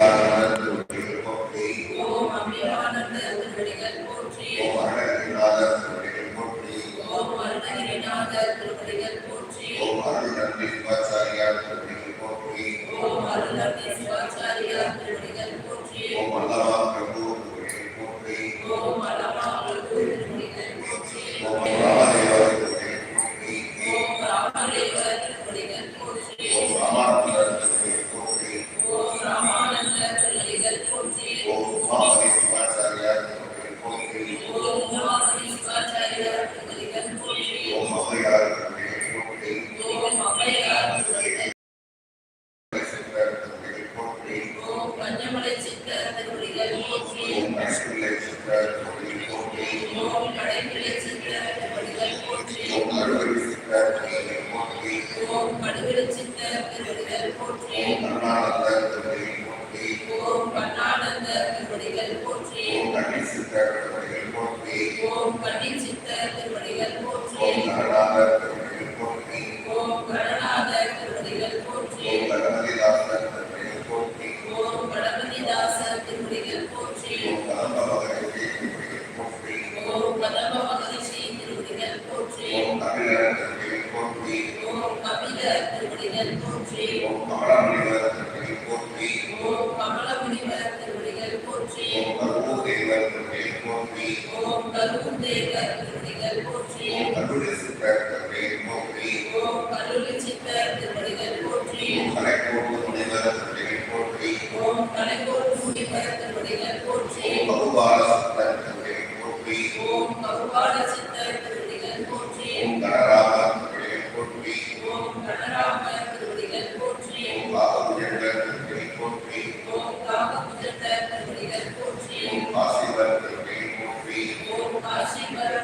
uh, Blessing the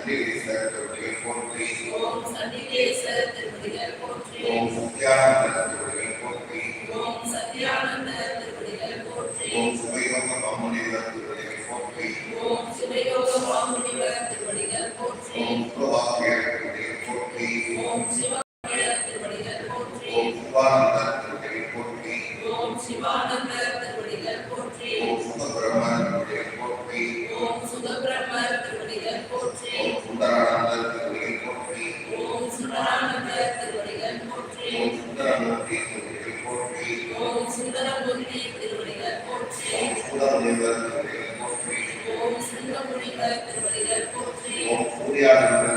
Chandikeswara திருப்பதிகள் போற்றி ஓம் சண்டிகேஸ்வர திருப்பதிகள் போற்றி ஓம் முத்தியானந்த திருப்பதிகள் முடியாது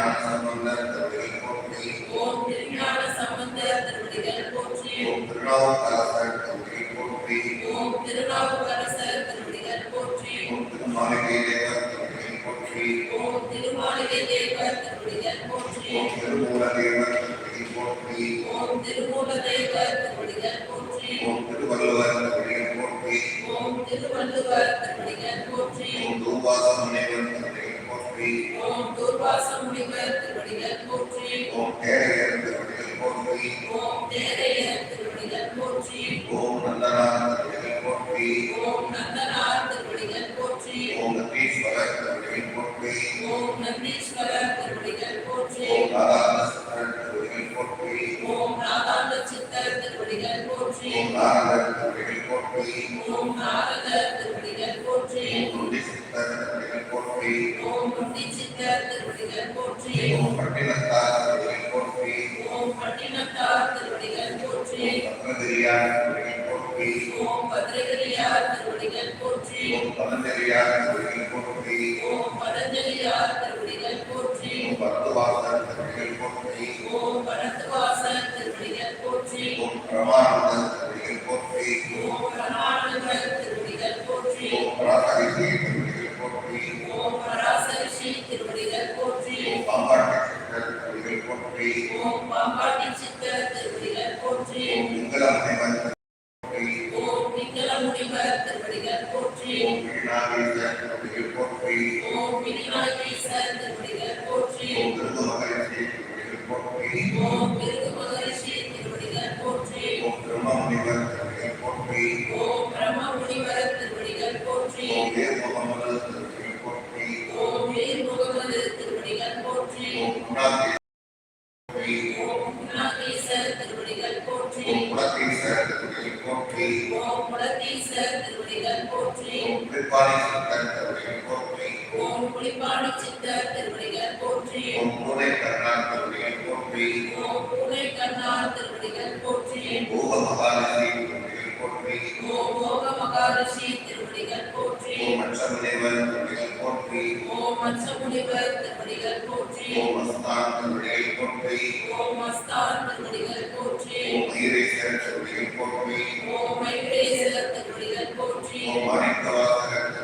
ஓம் சம்பந்தர் திருவடிகள் போற்றி ஓம் திருஞான சம்பந்தர் திருவடிகள் போற்றி ஓம் திருநாவுக்கரசர் திருவடிகள் போற்றி ஓம் திருநாவுக்கரசர் திருவடிகள் போற்றி ஓம் திருமாளிகை தேவர் திருவடிகள் போற்றி ஓம் திருமாளிகை தேவர் திருவடிகள் போற்றி ஓம் திருமூல தேவர் திருவடிகள் போற்றி ஓம் திருமூல தேவர் திருவடிகள் போற்றி ஓம் திருவள்ளுவர் திருவடிகள் போற்றி ஓம் திருவள்ளுவர் துர்வாச திருவடிகள் போற்றி ஓம் கேரையர் திருவடிகள் போற்றி ஓம் தேரையர் திருவடிகள் போற்றி ஓம் நந்தனார் திருவடிகள் போற்றி ஓம் நந்தனார் திருவடிகள் போற்றி ஓம் நந்தீஸ்வரர் திருவடிகள் போற்றி ஓம் நந்தீஸ்வரர் திருவடிகள் போற்றி ஓம் திருவடிகள் போற்றி ஓம் சித்தர் திருவடிகள் போற்றி ஓம் நாரதர் திருவடிகள் போற்றி ஓம் நாரதர் திருவடிகள் போற்றி ஓம் சித்தர் திருவடிகள் போற்றி ஓம் ஓம் பட்டினத்தார் திருவடிகள் போற்றி. ஓம் பட்டினத்தார் திருவடிகள் போற்றி ஓம் பத்மதிரியார் திருவடிகள் போற்றி ஓம் பத்ரகிரியார் திருவடிகள் போற்றி ஓம் பதஞ்சலியார் திருவடிகள் போற்றி ஓம் பதஞ்சலியார் திருவடிகள் போற்றி ஓம் திருவடிகள் போற்றி ஓம் பரத்வாசர் திருவடிகள் போற்றி ஓம் புலிப்பாணி சித்தர் திருவடிகள் போற்றி ஓம் பூனை கர்ணார் திருவடிகள் போற்றி ஓம் பூனை கண்ணார் திருவடிகள் போற்றி பூக மகாலட்சுமி திருவடிகள் போற்றி ஓம் மோக மகாரிஷி திருவடிகள் போற்றி ஓம் அச்சமுனிவர் திருவடிகள் போற்றி ஓம் மச்ச முனிவர் திருவடிகள் போற்றி ஓம் அஸ்தான் திருவடிகள் போற்றி ஓம் மஸ்தான் திருவடிகள் போற்றி ஓம் ஈரேசர் திருவடிகள் போற்றி ஓம் மைத்ரேசர் திருவடிகள் போற்றி ஓம் மாணிக்கவாசகர் திருவடிகள்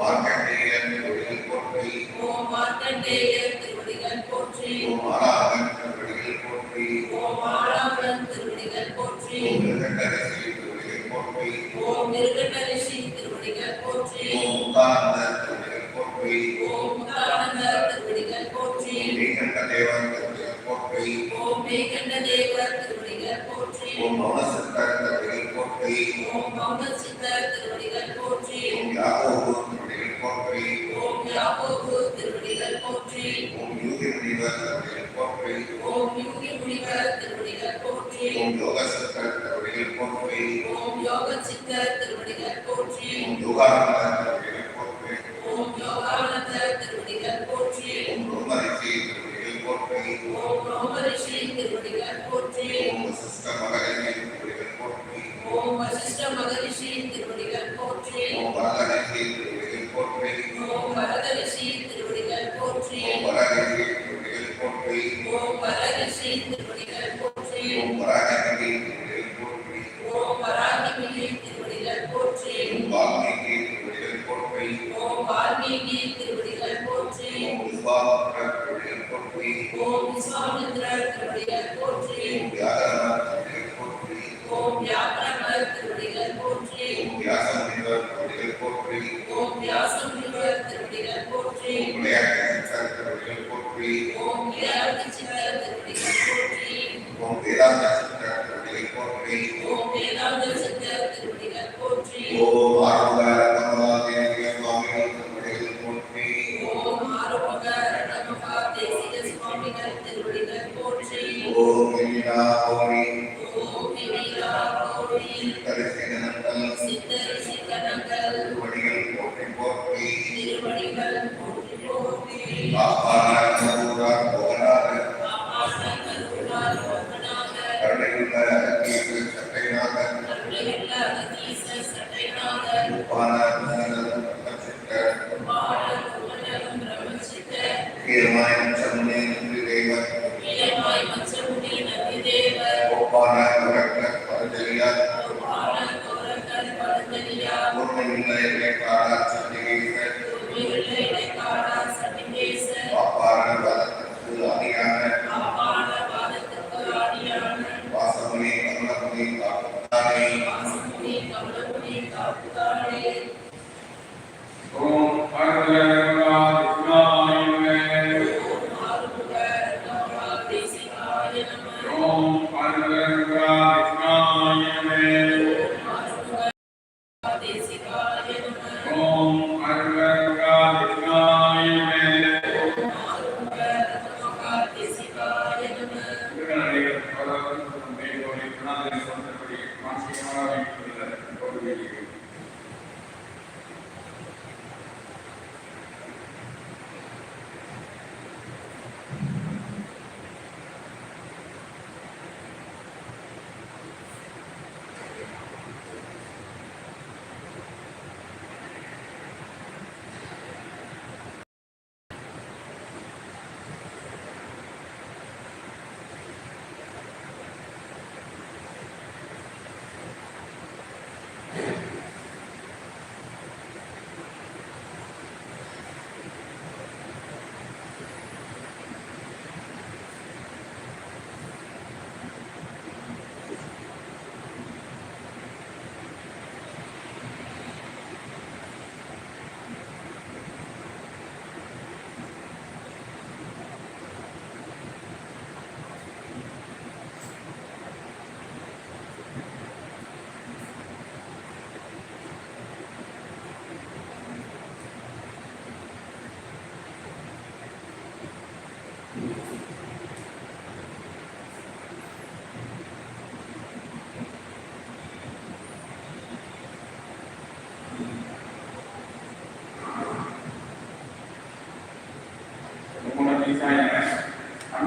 ஓம் மார்க்கண்டேயர் திருவடிகள் போற்றி ஓம் மார்க்கண்டேயர் திருவடிகள் போற்றி ஓம் ஆராதன் திருவடிகள் போற்றி ஓம் ஆறாவன் திருவடிகள் போற்றி ஓம் நிரகண்டரசி திருவடிகள் போற்றி ஓம் மிருகண்டரிஷி திருவடிகள் போற்றி ஓம் முத்தானந்த திருவடிகள் போற்றி ஓம் முத்தானந்தர் திருவடிகள் போற்றி ஓம் நீகண்ட தேவன் திருவடிகள் போற்றி ஓம் மேகண்ட தேவர் திருவடிகள் போற்றி ஓம் மௌனசித்தர் திருவடிகள் போற்றி ஓம் மௌன சித்தர் திருவடிகள் போற்றி ஓம் யாகோபு திருவடிகள் போற்றி ஓம் யாகோபு திருவடிகள் போற்றி ஓம் யூகி முனிவர் திருவடிகள் போற்றி ஓம் யூகி முனிவர் திருவடிகள் போற்றி ஓம் யோகசித்தர் திருவடிகள் போற்றி ஓம் யோக சித்தர் திருவடிகள் போற்றி ஓம் யோகானந்தர் திருவடிகள் போற்றி ஓம் யோகானந்தர் திருவடிகள் போற்றி ஓம் ரோமரிஷி திருவடிகள் போற்றி ஓம் ரோமரிஷி திருவடிகள் போற்றி ஓம் மகரிஷி திருவடிகள் ஓம் வேதாந்த சித்தர் திருவடிகள் போற்றி. ஓம்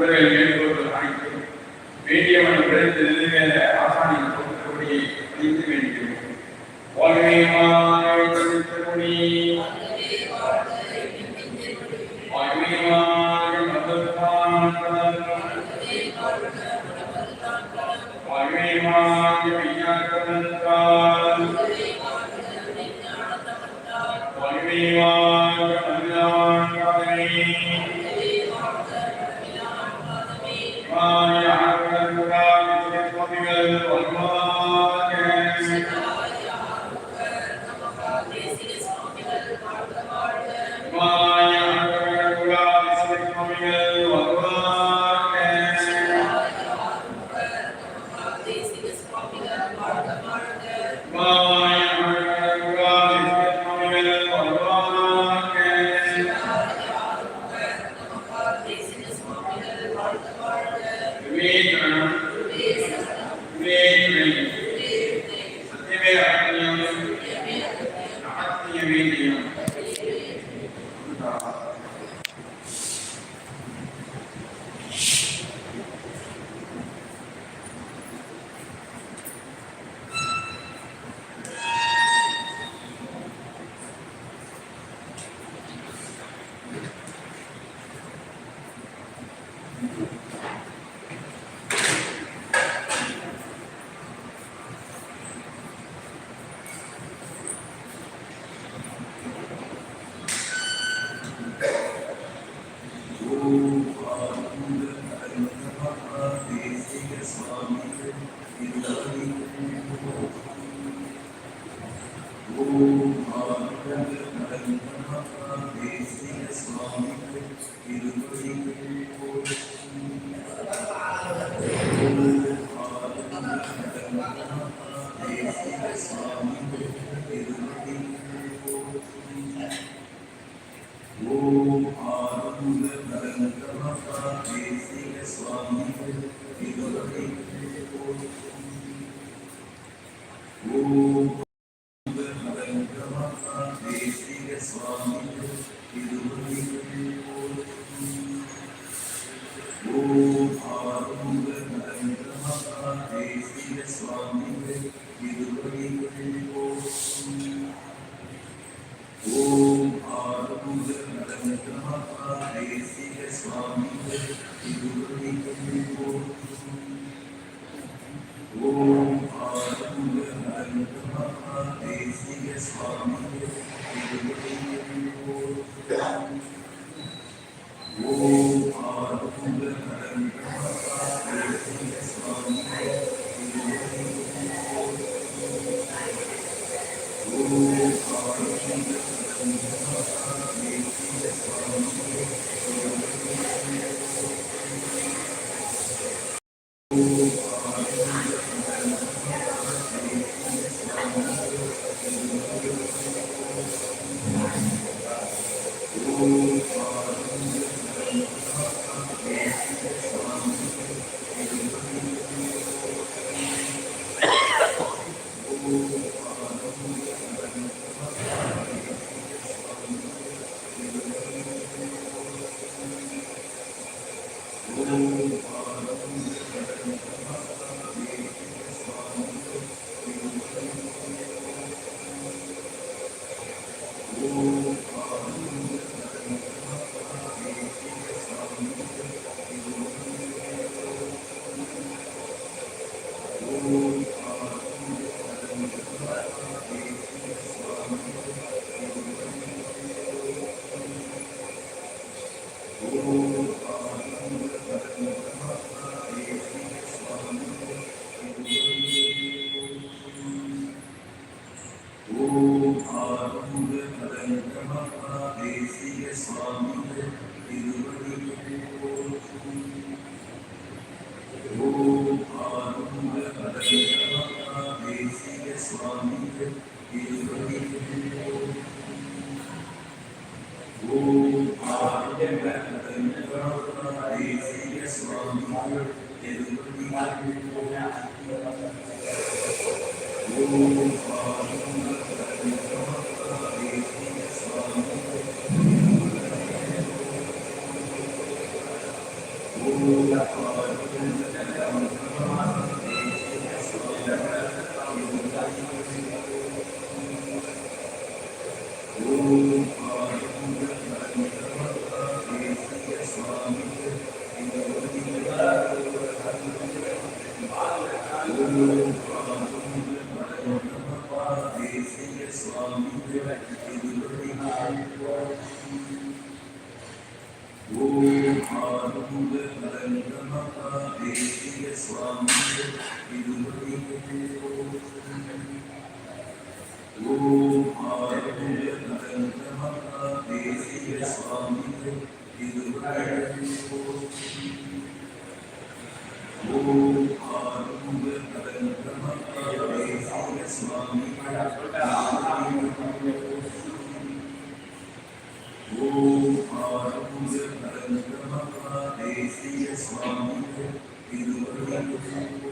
நண்பர்கள் வேண்டுகோள்கள் அனைத்தும் வேண்டியவன் பிறந்து நிலைவேற ஆசானின் பொறுத்தபடியை அறிந்து வேண்டுகிறோம். வாழ்வையுமான буде ஆறுமுக மகா தேசிக சுவாமிகள் திருவடிகள் போற்றும் ஓம் ஆறுமுக மகா தேசிக சுவாமிகள் திருவடிகள் திருவடிகள்